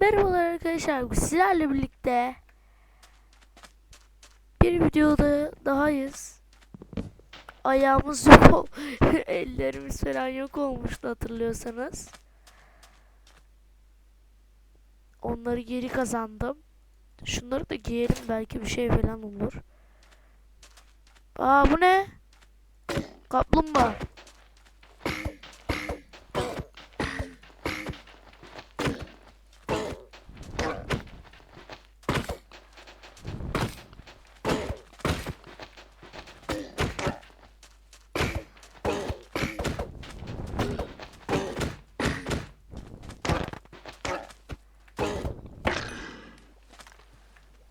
Merhabalar arkadaşlar. Sizlerle birlikte bir videoda dahayız. Ayağımız yok. Ellerimiz falan yok olmuştu hatırlıyorsanız. Onları geri kazandım. Şunları da giyelim belki bir şey falan olur. Aa bu ne? Kaplumbağa.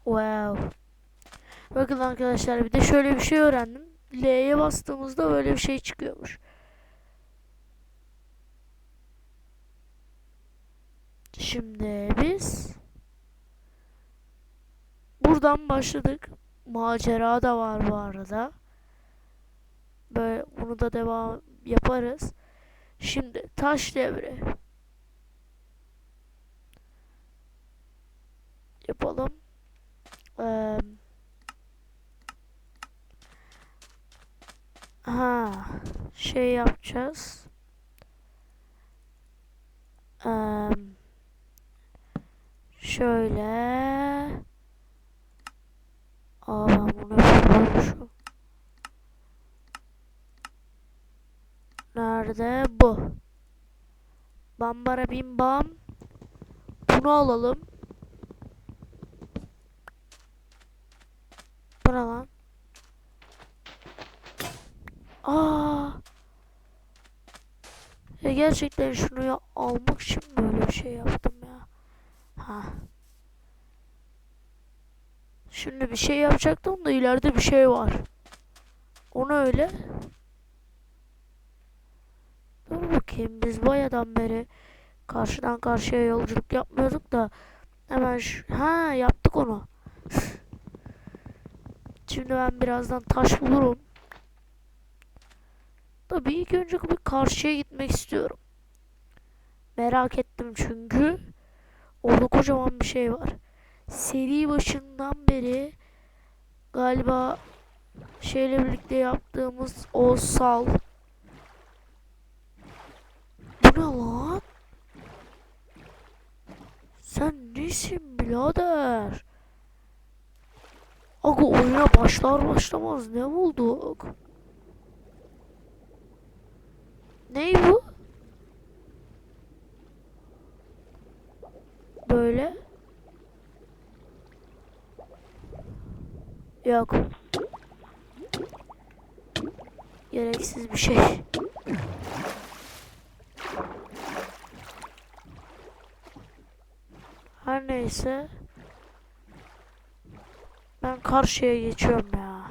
Wow. Bakın arkadaşlar bir de şöyle bir şey öğrendim. L'ye bastığımızda böyle bir şey çıkıyormuş. Şimdi biz buradan başladık. Macera da var bu arada. Böyle bunu da devam yaparız. Şimdi taş devri. Yapalım. Eee Ha, şey yapacağız. Eee şöyle. Aa ben bunu yapamamışım. Nerede? Bu. Bambara bim bam. Bunu alalım. Bu lan? Aa. Ya gerçekten şunu ya almak için böyle bir şey yaptım ya. Ha. Şimdi bir şey yapacaktım da ileride bir şey var. Onu öyle. Dur bakayım biz bayadan beri karşıdan karşıya yolculuk yapmıyorduk da hemen şu ha yaptık onu. Şimdi ben birazdan taş bulurum. Tabii ilk önce bir karşıya gitmek istiyorum. Merak ettim çünkü orada kocaman bir şey var. Seri başından beri galiba şeyle birlikte yaptığımız o sal. Bu ne lan? Sen nesin birader? Aga oyuna başlar başlamaz ne bulduk? Ney bu? Böyle. Yok. Gereksiz bir şey. Her neyse. Karşıya geçiyorum ya.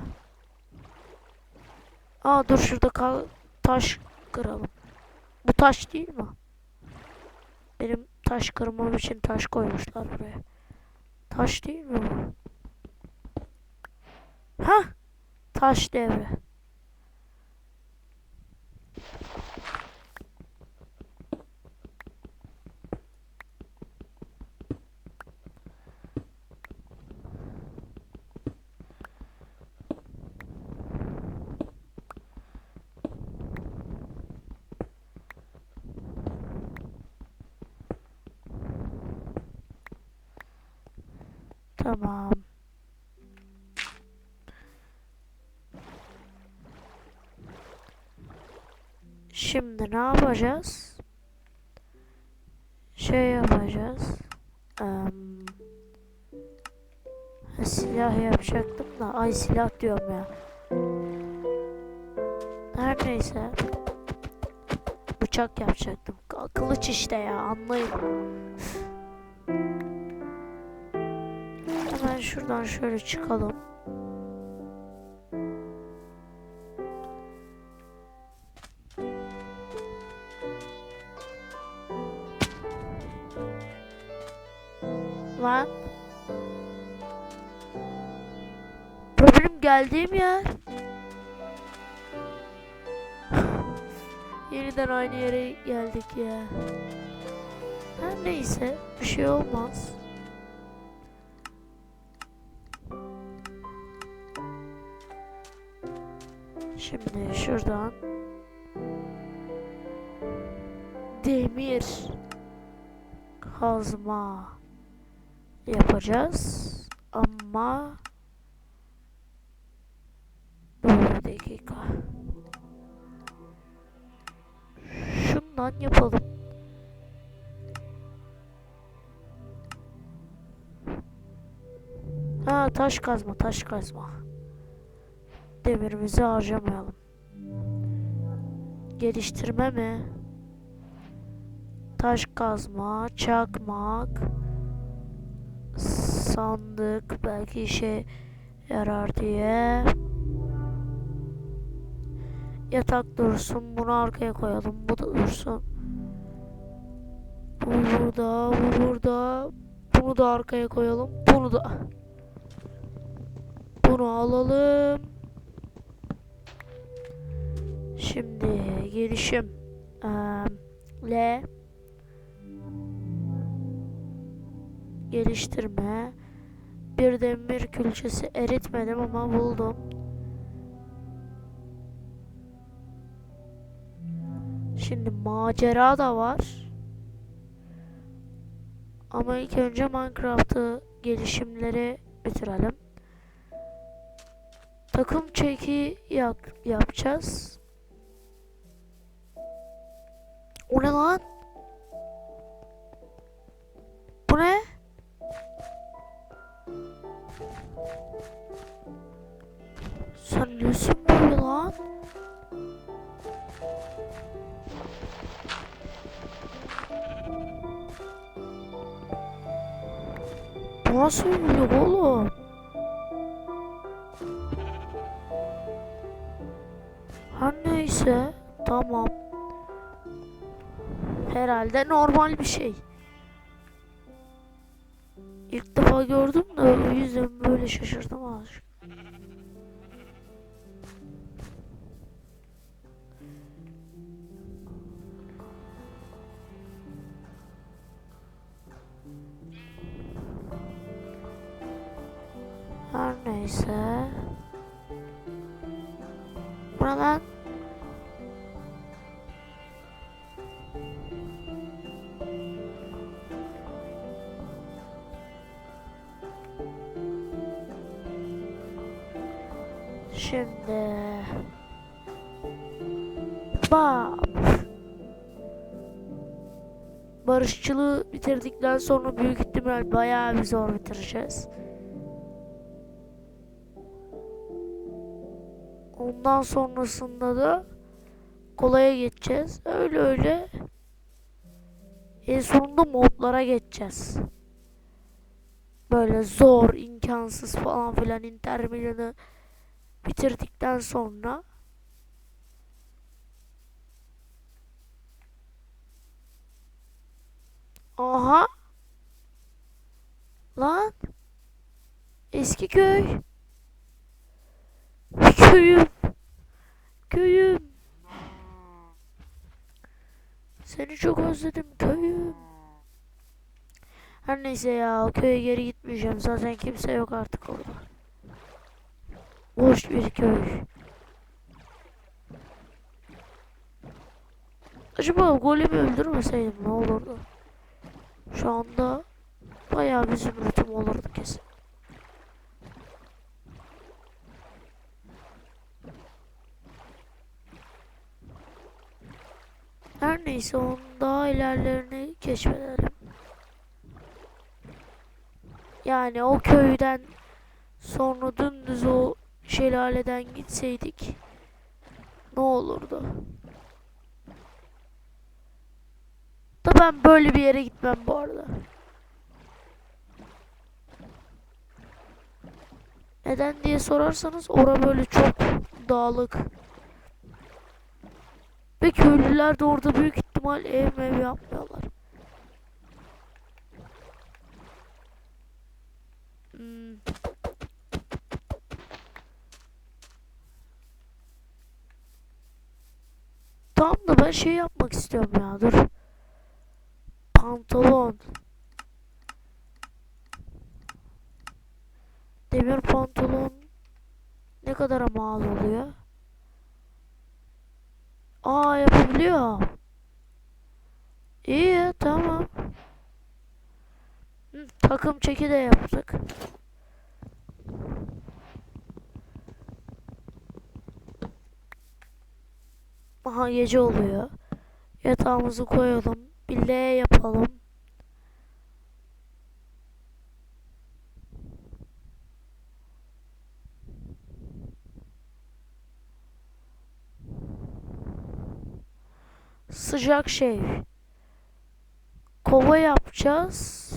Aa dur şurada kal taş kıralım. Bu taş değil mi? Benim taş kırmam için taş koymuşlar buraya. Taş değil mi bu? Ha? Taş devre. Tamam. Şimdi ne yapacağız? Şey yapacağız. Ha, silah yapacaktım da. Ay silah diyorum ya. Her neyse. Bıçak yapacaktım. Kılıç işte ya anlayın. Hemen şuradan şöyle çıkalım. Lan. Bu benim geldiğim yer. Yeniden aynı yere geldik ya. Her neyse bir şey olmaz. Şimdi şuradan. Demir kazma yapacağız. Ama bir dakika şundan yapalım. Ha taş kazma taş kazma demirimizi harcamayalım geliştirme mi taş kazma çakmak sandık belki işe yarar diye. Yatak dursun. Bunu arkaya koyalım. Bu da dursun. Bu burada. Bu burada. Bunu da arkaya koyalım. Bunu da. Bunu alalım. Şimdi gelişim. Ee, L geliştirme. Bir demir külçesi eritmedim ama buldum. Şimdi macera da var. Ama ilk önce Minecraft'ı gelişimleri bitirelim. Takım çeki yap yapacağız. O ne lan? Bu ne? Sen nesin böyle lan? Bu nasıl oluyor oğlum? Her neyse tamam. Herhalde normal bir şey. İlk defa gördüm de o yüzden böyle şaşırdım azıcık. Her neyse. Buradan Şimdi Bam Barışçılığı bitirdikten sonra büyük ihtimal bayağı bir zor bitireceğiz. Ondan sonrasında da kolaya geçeceğiz. Öyle öyle en sonunda modlara geçeceğiz. Böyle zor, imkansız falan filan intermedianı bitirdikten sonra Aha! Lan! Eski köy. Köyüm. Köyüm. Seni çok özledim köyüm. Her neyse ya köye geri gitmeyeceğim. Zaten kimse yok artık orada Boş bir köy. Acaba golemi öldürmeseydim ne olurdu? Şu anda bayağı bir zümrütüm olurdu kesin. Her neyse onun daha ilerlerini keşfedelim. Yani o köyden sonra dümdüz o şelaleden gitseydik ne olurdu? Da ben böyle bir yere gitmem bu arada. Neden diye sorarsanız ora böyle çok dağlık. Ve köylüler de orada büyük ihtimal ev mev yapmıyorlar. Hmm. Tamam da ben şey yapmak istiyorum ya dur. Pant pantolon. Demir pantolon ne kadar mal oluyor? Aa yapabiliyor. İyi tamam. Hı, takım çeki de yaptık. Aha gece oluyor. Yatağımızı koyalım. Bir yapalım. Sıcak şey. Kova yapacağız.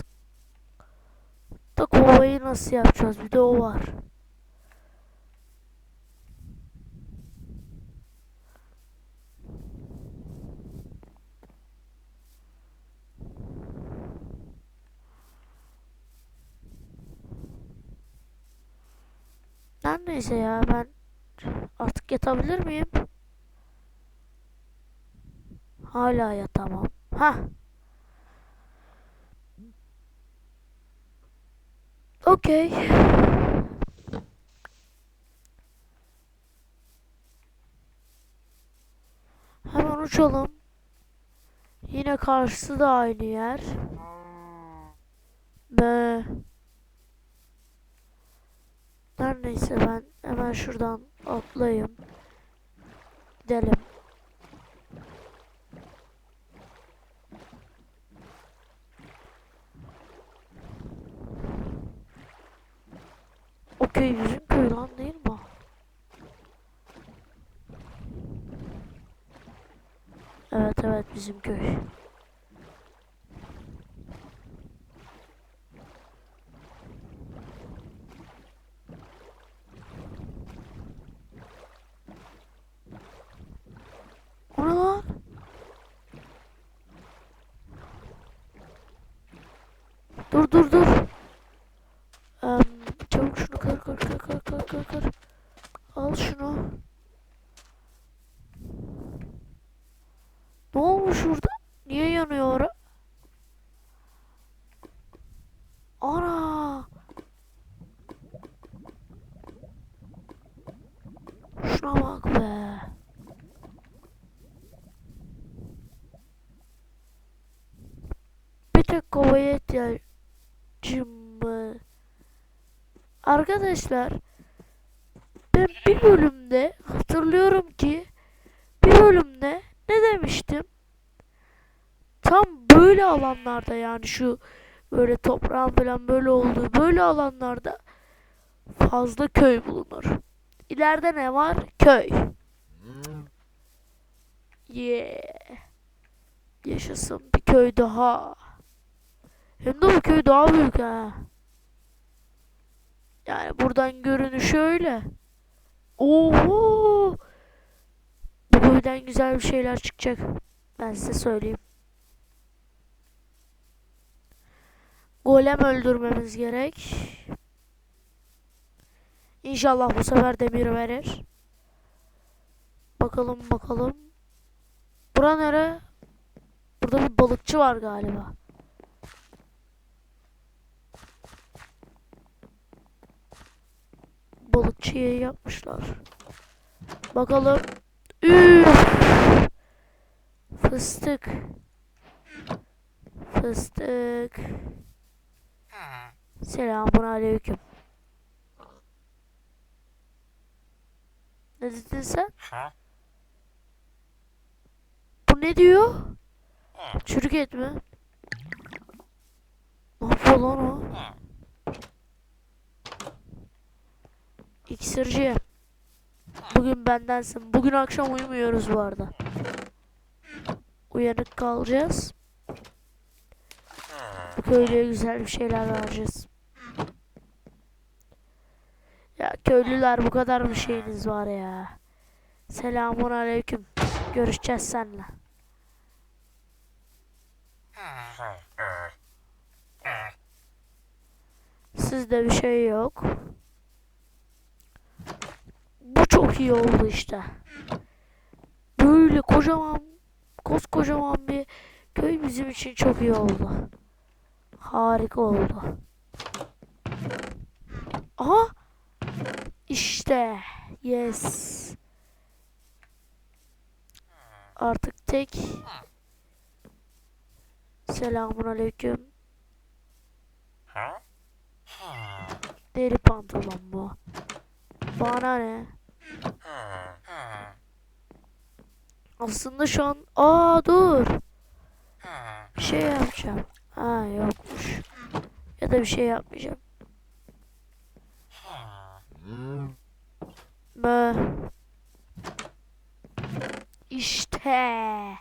Da kovayı nasıl yapacağız? Bir de o var. Her neyse ya ben artık yatabilir miyim? Hala yatamam. Ha. Okey. Hemen uçalım. Yine karşısı da aynı yer. Be. Her neyse ben hemen şuradan atlayayım. Gidelim. O köy bizim köy lan değil mi? Evet evet bizim köy. Ne lan? Dur dur dur. Em, çabuk şunu kır kır kır kır kır kır kır. Al şunu. Ne olmuş orada? Niye yanıyor ora? Ana! Şuna bak be. Bir tek kovaya ihtiyacım var. Arkadaşlar ben bir bölümde hatırlıyorum ki bir bölümde ne demiştim? Tam böyle alanlarda yani şu böyle toprağın falan böyle olduğu böyle alanlarda fazla köy bulunur. İleride ne var? Köy. Yeah. Yaşasın bir köy daha. Hem de bu köy daha büyük ha. Yani buradan görünüşü öyle. Oho! Bu köyden güzel bir şeyler çıkacak. Ben size söyleyeyim. Golem öldürmemiz gerek. İnşallah bu sefer demir verir. Bakalım bakalım. Bura nere? Burada bir balıkçı var galiba. Balıkçıya yapmışlar. Bakalım. Üf! Fıstık. Fıstık. Selamun aleyküm. Ne dedin sen? Ha? Bu ne diyor? Çürük et mi? Ne yapıyor lan o? İksirci. Bugün bendensin. Bugün akşam uyumuyoruz bu arada. Uyanık kalacağız. Bu köylüye güzel bir şeyler vereceğiz. Ya köylüler bu kadar bir şeyiniz var ya. Selamun aleyküm. Görüşeceğiz seninle. Sizde bir şey yok. Çok iyi oldu işte. Böyle kocaman, koskocaman bir Köy bizim için çok iyi oldu. Harika oldu. Aha! İşte. Yes. Artık tek. Selamun aleyküm. Deri pantolon bu. Bana ne? Aslında şu an... Aa dur. Bir şey yapacağım. Ha yokmuş. Ya da bir şey yapmayacağım. Mö. İşte.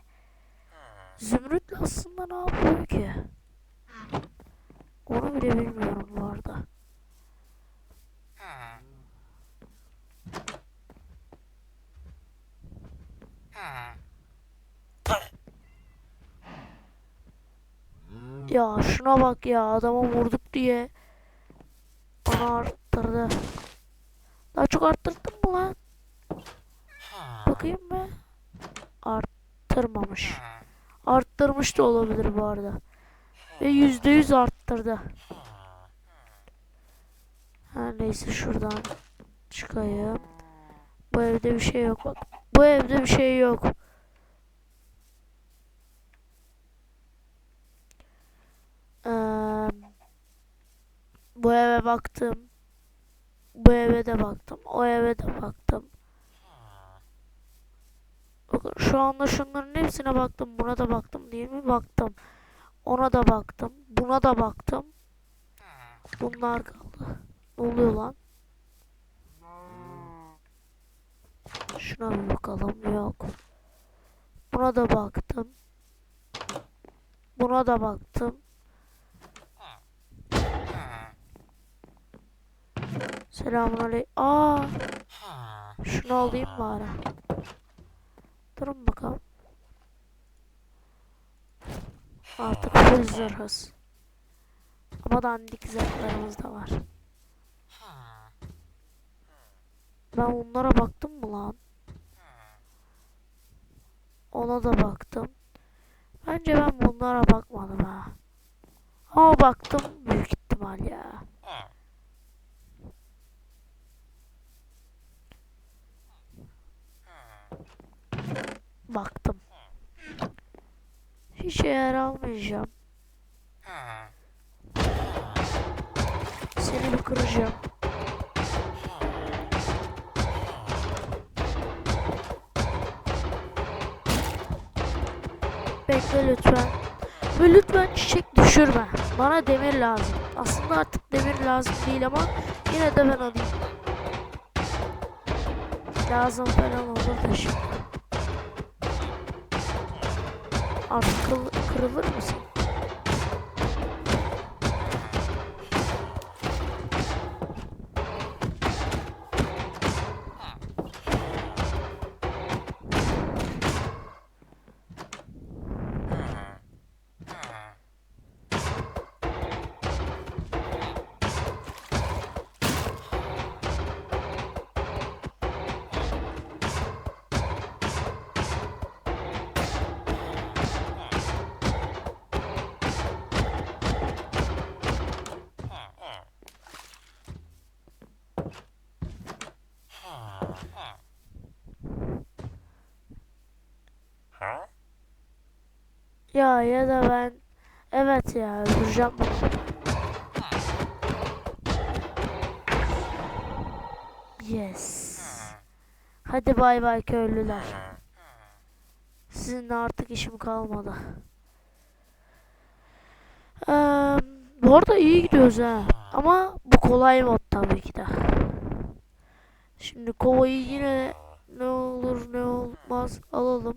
Zümrütle aslında ne yapıyor ki? Onu bile bilmiyorum bu arada. Ya şuna bak ya adama vurduk diye bana arttırdı. Daha çok arttırdın mı lan? Bakayım mı? Arttırmamış. Arttırmış da olabilir bu arada. Ve yüzde yüz arttırdı. Her neyse şuradan çıkayım. Bu evde bir şey yok bak. Bu evde bir şey yok. Eee, bu eve baktım. Bu eve de baktım. O eve de baktım. Bakın şu anda şunların hepsine baktım. Buna da baktım değil mi? Baktım. Ona da baktım. Buna da baktım. Bunlar kaldı. Ne oluyor lan? Şuna bir bakalım. Yok. Buna da baktım. Buna da baktım. Selamünaleyküm. Aa, şunu alayım bari. Durun bakalım. Artık full zırhız. Ama dandik zırhlarımız da var. Ben onlara baktım mı lan? Ona da baktım. Bence ben bunlara bakmadım ha. Ama baktım büyük ihtimal ya. Baktım. Hiç yer almayacağım. Düşürme. Bana demir lazım. Aslında artık demir lazım değil ama yine de ben alayım. Lazım falan olur da. Artık kırıl- kırılır mısın? Ya ya da ben evet ya bunu. Yes. Hadi bay bay köylüler. Sizinle artık işim kalmadı. Eee, bu arada iyi gidiyoruz ha. Ama bu kolay mod tabii ki de. Şimdi kovayı yine ne olur ne olmaz alalım.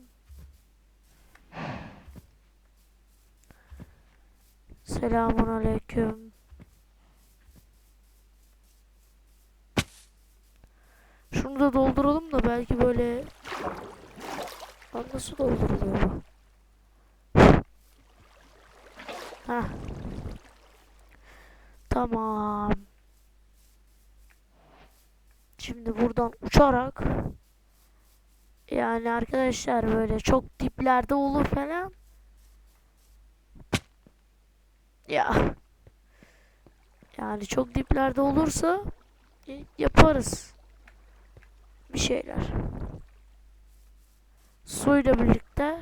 Selamun aleyküm. Şunu da dolduralım da belki böyle... Nasıl dolduruluyor bu? Heh. Tamam. Şimdi buradan uçarak yani arkadaşlar böyle çok diplerde olur falan Ya. Yani çok diplerde olursa yaparız. Bir şeyler. Suyla birlikte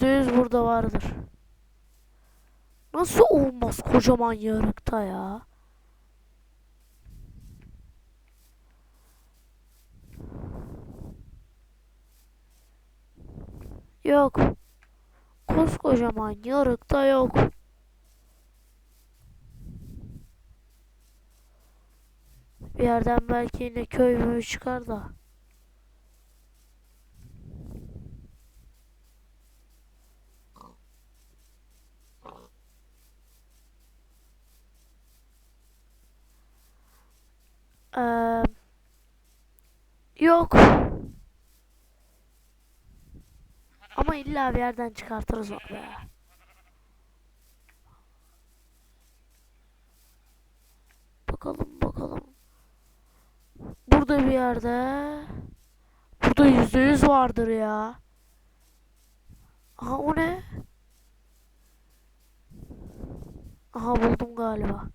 Yüzde yüz burada vardır. Nasıl olmaz kocaman yarıkta ya? Yok. Koskocaman yarıkta yok. Bir yerden belki yine köy çıkar da. Yok. Ama illa bir yerden çıkartırız onu be. Bakalım bakalım. Burada bir yerde. Burada yüzde yüz vardır ya. Aha o ne? Aha buldum galiba.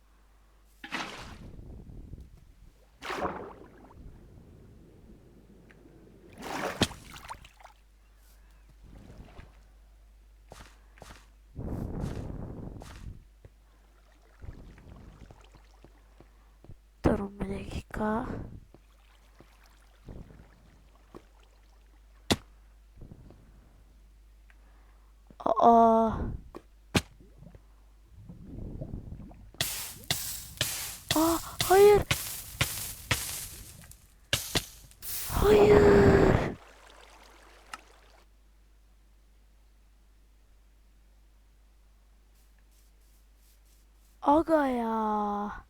Durun bir dakika. Aa. Aa, hayır. Hayır. Aga ya.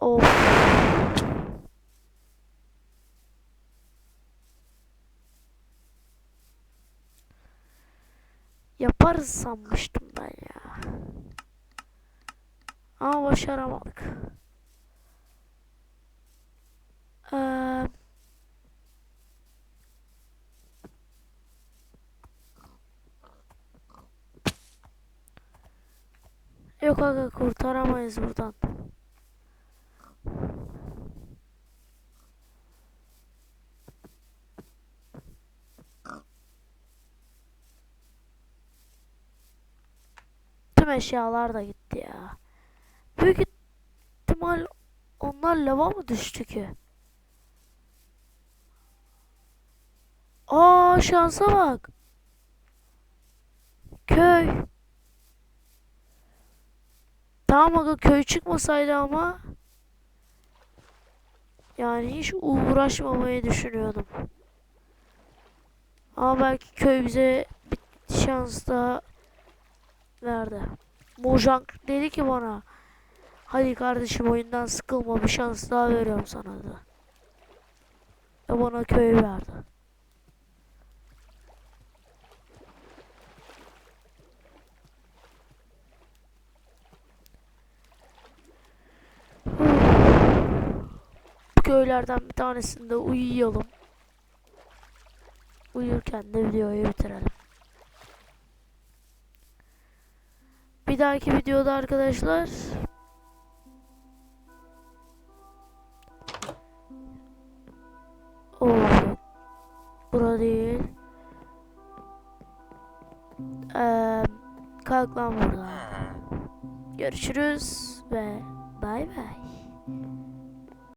Of. Yaparız sanmıştım ben ya. Ama başaramadık. Eee Yok aga kurtaramayız buradan. Eşyalar da gitti ya. Büyük ihtimal onlar lava mı düştü ki? Aa şansa bak. Köy. Tamam aga köy çıkmasaydı ama yani hiç uğraşmamayı düşünüyordum. Ama belki köy bize bir şans daha verdi. Mojang dedi ki bana hadi kardeşim oyundan sıkılma bir şans daha veriyorum sana da. Ve bana köy verdi. Köylerden bir tanesinde uyuyalım. Uyurken de videoyu bitirelim. Bir dahaki videoda arkadaşlar Oo, yok. Bura değil. Ee, kalk lan buradan. Görüşürüz ve bay bay.